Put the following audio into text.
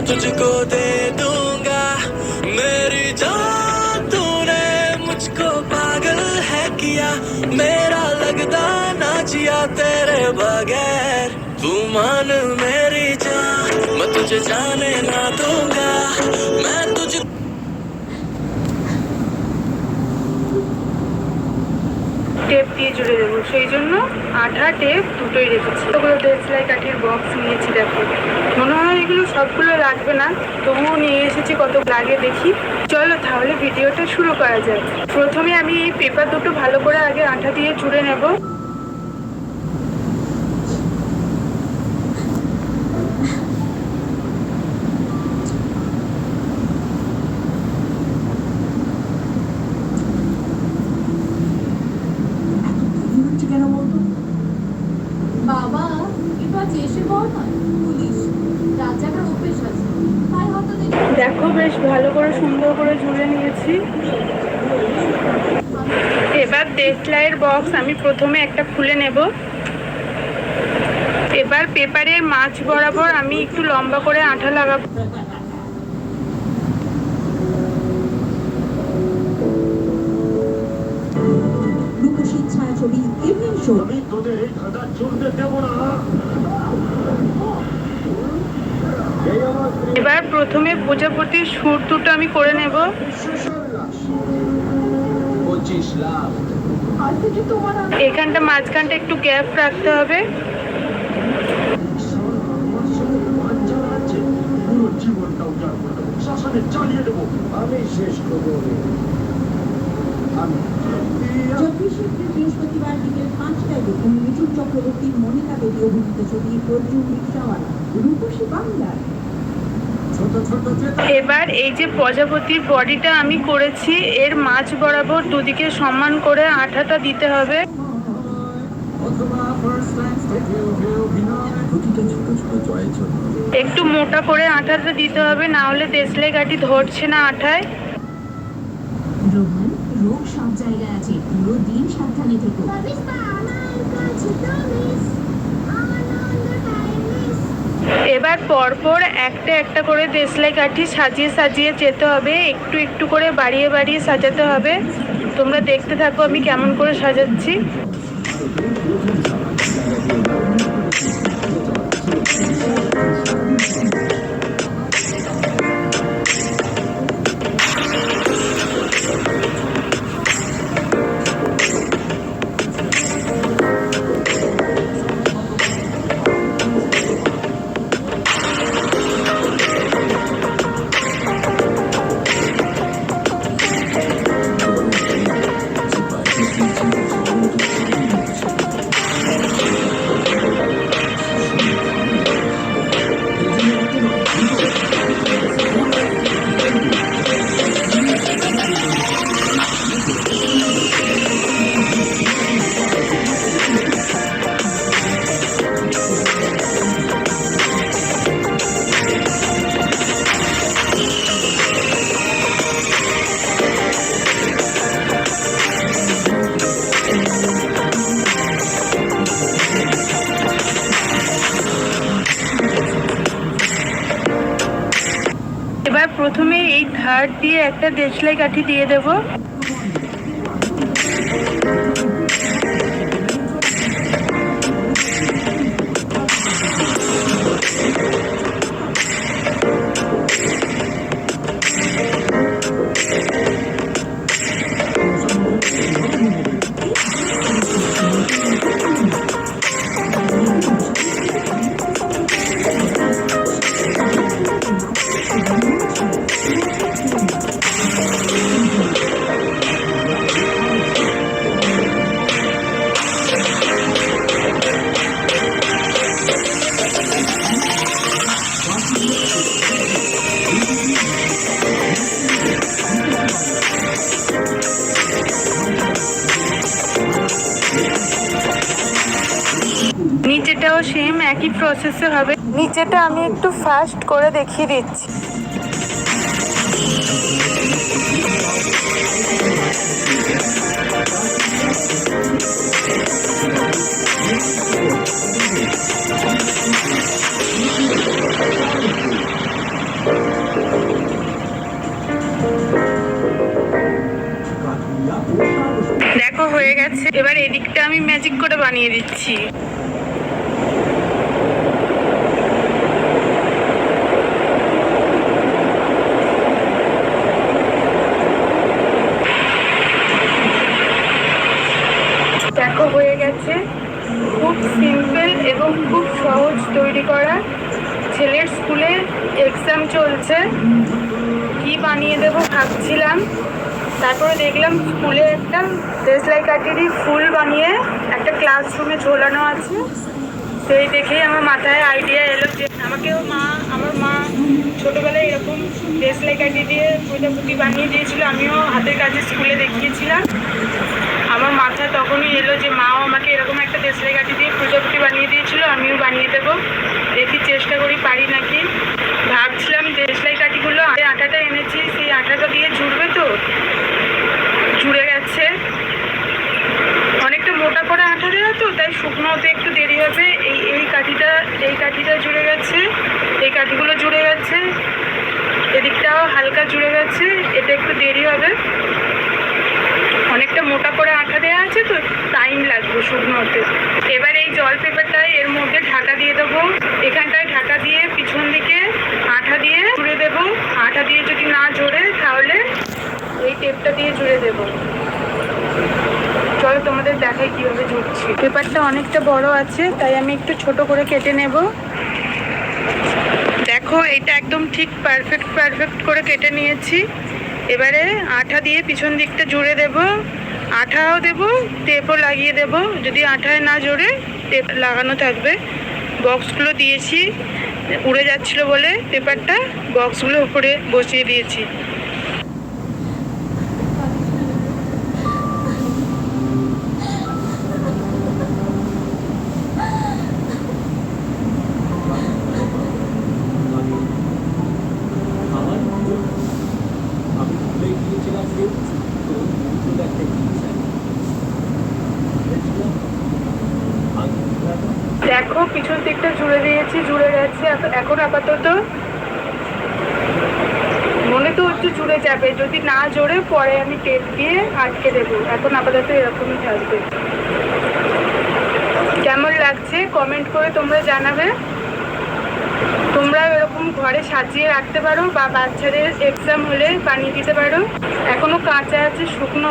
तुझको दे दूँगा। मेरी जान तूने मुझको पागल है किया। मेरा लगता ना जिया तेरे बगैर। तू मान मेरी जान, मैं तुझे जाने ना दूँगा। টেপ দিয়ে জুড়ে দেবো। সেই জন্য আঠা টেপ দুটোই রেখেছি। ওগুলো দেশলাই কাঠির বক্স নিয়েছি, দেখো। মনে হয় এগুলো সবগুলো লাগবে না, তবুও নিয়ে এসেছি কত লাগে দেখি। চলো তাহলে ভিডিওটা শুরু করা যায় প্রথমে আমি এই পেপার দুটো ভালো করে আগে আঠা দিয়ে জুড়ে নেব দেরি হচ্ছে কেন বলতো বাবা একটু আজ এসে বল না পুলিশ রাত জাগার অভ্যেস আছে তাই হয়তো দেখি দেখো বেশ ভালো করে সুন্দর করে জুড়ে নিয়েছি। এবার দেশলাইয়ের বক্স আমি প্রথমে একটা খুলে নেব। এবার পেপারের মাছ বরাবর আমি একটু লম্বা করে আঠা লাগাবো। ছায়াছবি ইভিনিং শো আমি তোদের এই ধাঁধা চলতে দেব না এই আমার এবার প্রথমে প্রজাপতির সুর দুটো আমি করে নেব। এখানটা মাঝখানটা একটু গ্যাপ রাখতে হবে। চালিয়ে দেবো। আমি শেষ করব। ওদের। চব্বিশে বৃহস্পতিবার বিকেল পাঁচটায় দেখুন মিঠুন মনিকা দেবী অভিনীত ছবি অর্জুন রিক্সাওয়ালা রূপসী বাংলার এবার এই যে প্রজাপতির বডিটা আমি করেছি, এর মাছ বরাবর দুদিকে সমান করে আঠাটা দিতে হবে। একটু মোটা করে আঠাটা দিতে হবে, না হলে দেশলাই কাঠি ধরছে না আঠায়। রোগ সব জায়গায় আছে, পুরো দিন সাবধানে থেকো। এবার পরপর একটা একটা করে দেশলাই কাঠি সাজিয়ে সাজিয়ে যেতে হবে। একটু একটু করে বাড়িয়ে বাড়িয়ে সাজাতে হবে। তোমরা দেখতে থাকো আমি কেমন করে সাজাচ্ছি। প্রথমে এই ধার দিয়ে একটা দেশলাই কাঠি দিয়ে দেব। নিচেটাও সেম একই প্রসেসে হবে। নিচেটা আমি একটু ফাস্ট করে দেখিয়ে দিচ্ছি। দেখো হয়ে গেছে। এবার এদিকটা আমি ম্যাজিক করে বানিয়ে দিচ্ছি। হয়ে গেছে। খুব সিম্পল এবং খুব সহজ তৈরি করা ছেলের স্কুলে এক্সাম চলছে। কি বানিয়ে দেবো ভাবছিলাম। তারপরে দেখলাম স্কুলে একটা দেশলাই কাঠেরই ফুল বানিয়ে একটা ক্লাসরুমে ঝোলানো আছে। সেই দেখেই আমার মাথায় আইডিয়া এলো যে আমাকেও মা, আমার মা ছোটোবেলায় এরকম দেশলাই কাঠি দিয়ে প্রজাপতি বানিয়ে দিয়েছিল। আমিও হাতের কাছে স্কুলে দেখিয়েছিলাম। আমার মাথায় তখনই এলো যে মাও আমাকে এরকম একটা দেশলাই কাঠি দিয়ে প্রজাপতি বানিয়ে দিয়েছিল আমিও বানিয়ে দেবো দেখি চেষ্টা করি পারি নাকি ভাবছিলাম দেশলাই কাঠিগুলো আগে আটাটা এনেছি সেই আটাটা দিয়ে জুড়বে তো জুড়ে গেছে অনেকটা মোটা করে দেওয়া তো তাই শুকনো হতে একটু দেরি হবে। এই এই কাঠিটা এই কাঠিটা জুড়ে গেছে। এই কাঠিগুলো জুড়ে গেছে। এদিকটাও হালকা জুড়ে গেছে। এটা একটু দেরি হবে। অনেকটা মোটা করে আঠা দেওয়া আছে তো, টাইম লাগবে শুকনো হতে এবার এই জল পেপারটায় এর মধ্যে ঢাকা দিয়ে দেবো। এখানটায় ঢাকা দিয়ে পিছন দিকে আঠা দিয়ে জুড়ে দেবো। আঠা দিয়ে যদি না জোরে তাহলে এই টেপটা দিয়ে জুড়ে দেবো। চলো তোমাদের দেখাই কীভাবে জুড়ছি পেপারটা অনেকটা বড় আছে, তাই আমি একটু ছোট করে কেটে নেব। দেখো, এটা একদম ঠিক পারফেক্ট পারফেক্ট করে কেটে নিয়েছি। এবারে আঠা দিয়ে পিছন দিকটা জুড়ে দেব। আঠাও দেব টেপও লাগিয়ে দেব। যদি আঠায় না জোরে টেপ লাগানো থাকবে। বক্সগুলো দিয়েছি, উড়ে যাচ্ছিল বলে পেপারটা বক্সগুলো উপরে বসিয়ে দিয়েছি আমার ভুল। আমি ভুলে গিয়েছিলাম যে তোর নতুন একটা জিনিস আছে। ভেবেছিলাম, আমি এখন দেখো পিছন দিকটা জুড়ে দিয়েছি, জুড়ে গেছে। এখন- আপাতত মনে তো হচ্ছে জুড়ে যাবে। যদি না জোরে পরে আমি টেপ দিয়ে আটকে দেবো। এখন আপাতত এরকমই থাকবে। কেমন লাগছে? কমেন্ট করে তোমরা জানাবে। তোমরা এরকম ঘরে সাজিয়ে রাখতে পারো বা বাচ্চাদের এক্সাম হলে বানিয়ে দিতে পারো। এখনও কাঁচা আছে, শুকনো